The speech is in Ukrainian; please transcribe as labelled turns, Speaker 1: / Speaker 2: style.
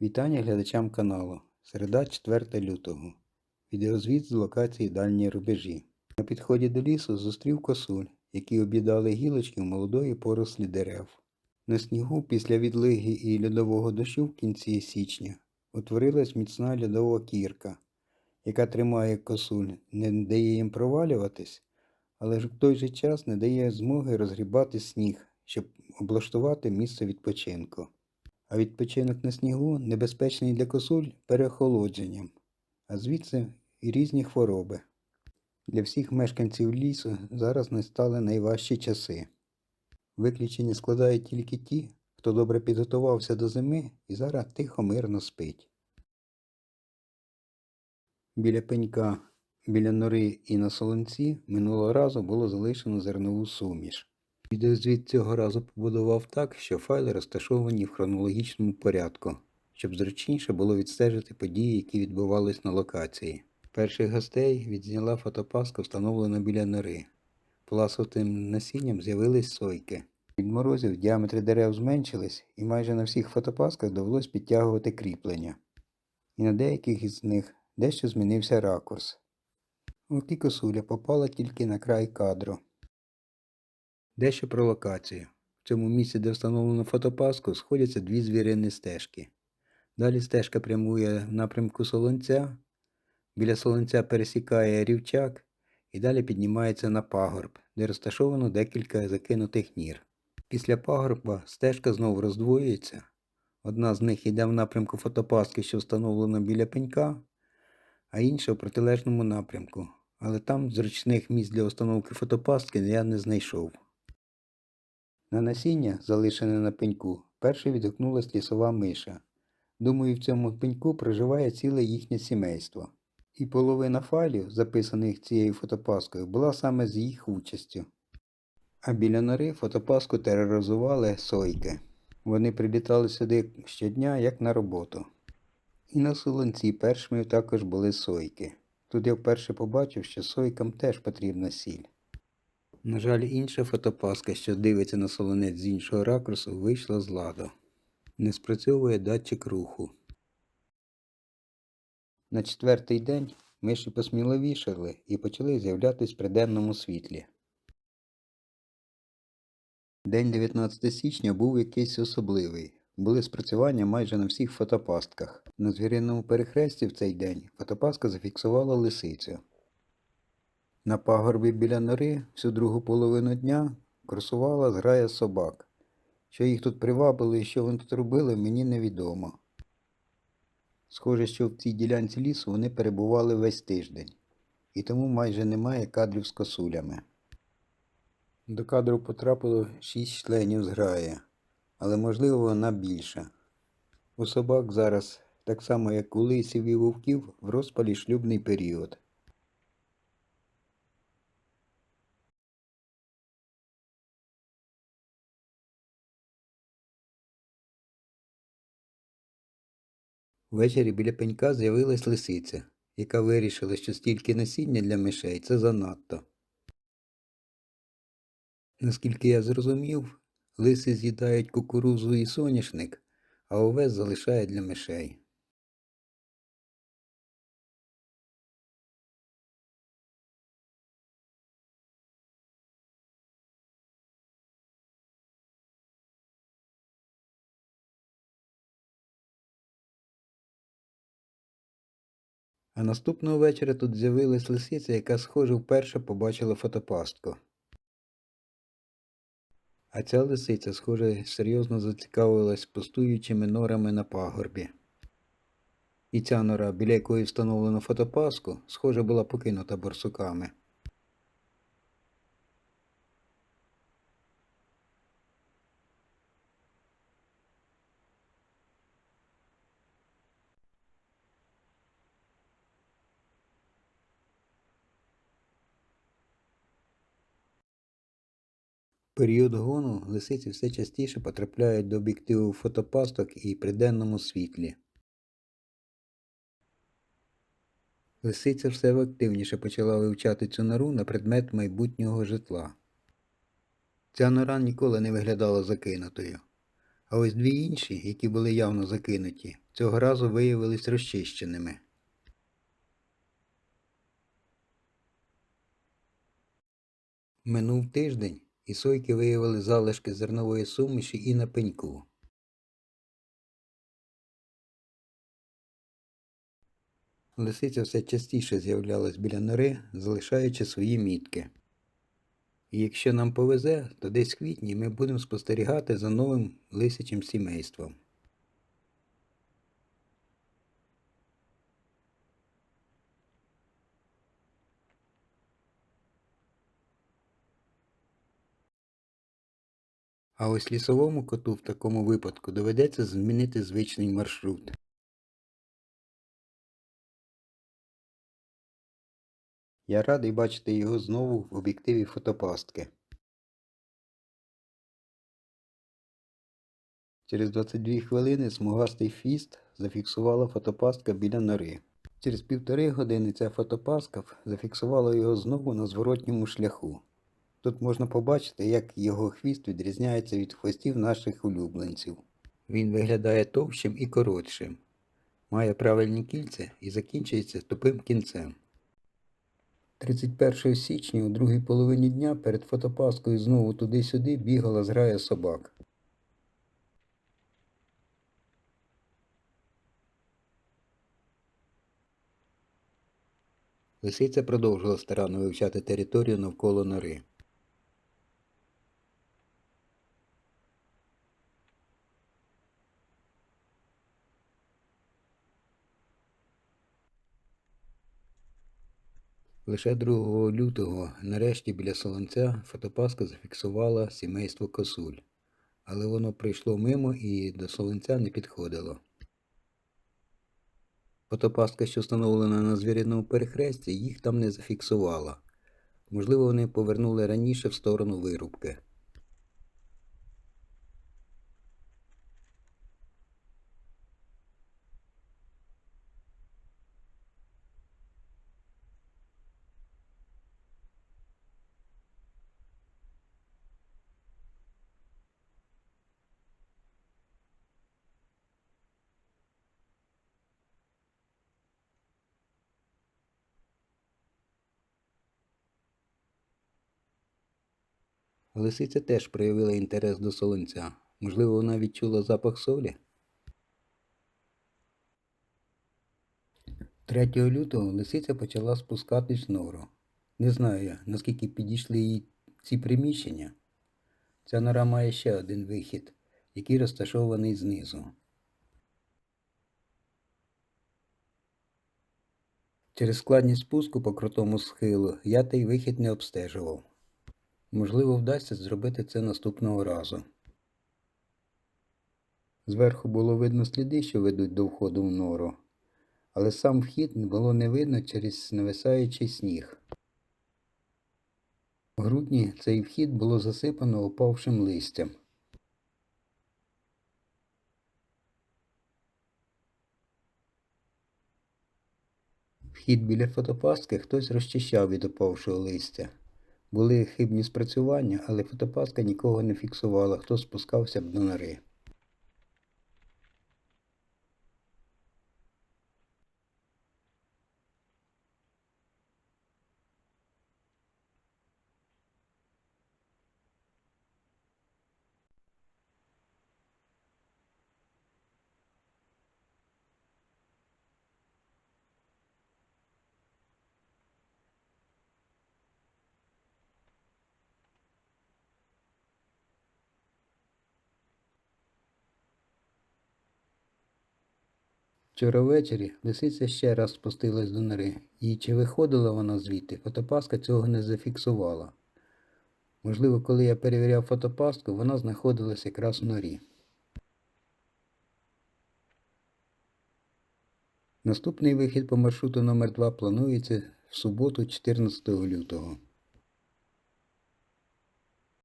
Speaker 1: Вітання глядачам каналу. Середа 4 лютого. Відеозвіт з локації дальні рубежі. На підході до лісу зустрів косуль, які об'їдали гілочки в молодої порослі дерев. На снігу після відлиги і льодового дощу в кінці січня утворилась міцна льодова кірка, яка тримає косуль, не дає їм провалюватись, але ж в той же час не дає змоги розгрібати сніг, щоб облаштувати місце відпочинку. А відпочинок на снігу небезпечний для косуль переохолодженням, а звідси і різні хвороби. Для всіх мешканців лісу зараз настали найважчі часи. Виключення складають тільки ті, хто добре підготувався до зими і зараз тихо мирно спить. Біля пенька, біля нори і на солонці минулого разу було залишено зернову суміш. Відеозвіт цього разу побудував так, що файли розташовані в хронологічному порядку, щоб зручніше було відстежити події, які відбувались на локації. Перших гостей відзняла фотопаска, встановлена біля нори. Пласовтим насінням з'явились сойки. Від морозів діаметри дерев зменшились, і майже на всіх фотопасках довелось підтягувати кріплення. І на деяких із них дещо змінився ракурс. От косуля попала тільки на край кадру. Дещо про локацію. В цьому місці, де встановлено фотопаску, сходяться дві звірини стежки. Далі стежка прямує в напрямку Солонця, біля Солонця пересікає рівчак і далі піднімається на пагорб, де розташовано декілька закинутих нір. Після пагорба стежка знову роздвоюється. Одна з них йде в напрямку фотопаски, що встановлена біля пенька, а інша в протилежному напрямку. Але там зручних місць для установки фотопастки я не знайшов. На насіння, залишене на пеньку, перше відгукнулась лісова миша. Думаю, в цьому пеньку проживає ціле їхнє сімейство. І половина файлів, записаних цією фотопаскою, була саме з їх участю. А біля нори фотопаску тероризували сойки. Вони прилітали сюди щодня, як на роботу. І на солонці першими також були сойки. Тут я вперше побачив, що сойкам теж потрібна сіль. На жаль, інша фотопаска, що дивиться на солонець з іншого ракурсу, вийшла з ладу. Не спрацьовує датчик руху. На четвертий день миші посміловішали і почали з'являтись при денному світлі. День 19 січня був якийсь особливий. Були спрацювання майже на всіх фотопастках. На звіриному перехресті в цей день фотопастка зафіксувала лисицю. На пагорбі біля нори всю другу половину дня кросувала зграя собак. Що їх тут привабили і що вони тут робили, мені невідомо. Схоже, що в цій ділянці лісу вони перебували весь тиждень, і тому майже немає кадрів з косулями. До кадру потрапило шість членів зграї, але можливо вона більша. У собак зараз, так само як у лисів і вовків, в розпалі шлюбний період. Ввечері біля пенька з'явилась лисиця, яка вирішила, що стільки насіння для мишей це занадто. Наскільки я зрозумів, лиси з'їдають кукурузу і соняшник, а овес залишають для мишей. А наступного вечора тут з'явилась лисиця, яка, схоже, вперше побачила фотопастку. А ця лисиця, схоже, серйозно зацікавилась пустуючими норами на пагорбі. І ця нора, біля якої встановлено фотопаску, схоже, була покинута борсуками. Період гону лисиці все частіше потрапляють до об'єктиву фотопасток і при денному світлі. Лисиця все активніше почала вивчати цю нору на предмет майбутнього житла. Ця нора ніколи не виглядала закинутою. А ось дві інші, які були явно закинуті, цього разу виявились розчищеними. Минув тиждень, і сойки виявили залишки зернової суміші і на пеньку. Лисиця все частіше з'являлась біля нори, залишаючи свої мітки. І якщо нам повезе, то десь в квітні ми будемо спостерігати за новим лисячим сімейством. А ось лісовому коту в такому випадку доведеться змінити звичний маршрут. Я радий бачити його знову в об'єктиві фотопастки. Через 22 хвилини смугастий фіст зафіксувала фотопастка біля нори. Через півтори години ця фотопастка зафіксувала його знову на зворотньому шляху. Тут можна побачити, як його хвіст відрізняється від хвостів наших улюбленців. Він виглядає товщим і коротшим, має правильні кільця і закінчується тупим кінцем. 31 січня у другій половині дня перед фотопаскою знову туди-сюди бігала зграя собак. Лисиця продовжила старанно вивчати територію навколо нори. Лише 2 лютого нарешті біля солонця фотопаска зафіксувала сімейство косуль, але воно прийшло мимо і до солонця не підходило. Фотопастка, що встановлена на звіриному перехресті, їх там не зафіксувала. Можливо, вони повернули раніше в сторону вирубки. Лисиця теж проявила інтерес до солонця. Можливо, вона відчула запах солі? 3 лютого лисиця почала спускатись в нору. Не знаю я, наскільки підійшли їй ці приміщення. Ця нора має ще один вихід, який розташований знизу. Через складність спуску по крутому схилу я той вихід не обстежував. Можливо, вдасться зробити це наступного разу. Зверху було видно сліди, що ведуть до входу в нору, але сам вхід було не видно через нависаючий сніг. У грудні цей вхід було засипано опавшим листям. Вхід біля фотопастки хтось розчищав від опавшого листя. Були хибні спрацювання, але фотопаска нікого не фіксувала, хто спускався б до нори. Вчора ввечері лисиця ще раз спустилась до нори, і чи виходила вона звідти, фотопаска цього не зафіксувала. Можливо, коли я перевіряв фотопастку, вона знаходилась якраз в норі. Наступний вихід по маршруту номер 2 планується в суботу 14 лютого.